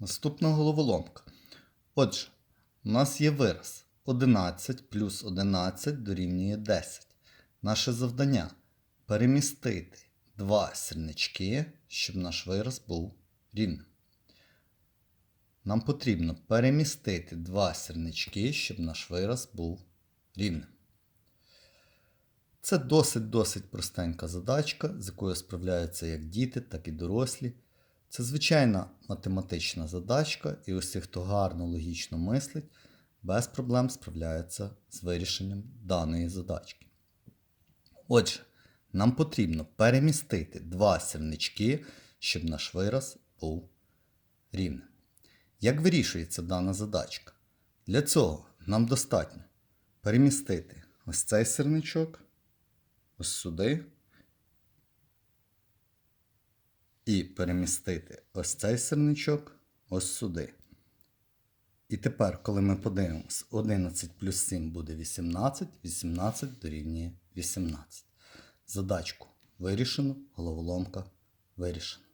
Наступна головоломка. Отже, у нас є вираз 11 плюс 11 дорівнює 10. Наше завдання перемістити два сірнички, щоб наш вираз був рівним. Нам потрібно перемістити два сірнички, щоб наш вираз був рівним. Це досить-досить простенька задачка, з якою справляються як діти, так і дорослі. Це звичайна математична задачка, і усі, хто гарно логічно мислить, без проблем справляється з вирішенням даної задачки. Отже, нам потрібно перемістити два сірнички, щоб наш вираз був рівним. Як вирішується дана задачка? Для цього нам достатньо перемістити ось цей сірничок ось сюди. І перемістити ось цей сирничок ось сюди. І тепер, коли ми подивимось, 11 плюс 7 буде 18, 18 дорівнює 18. Задачку вирішено, головоломка вирішена.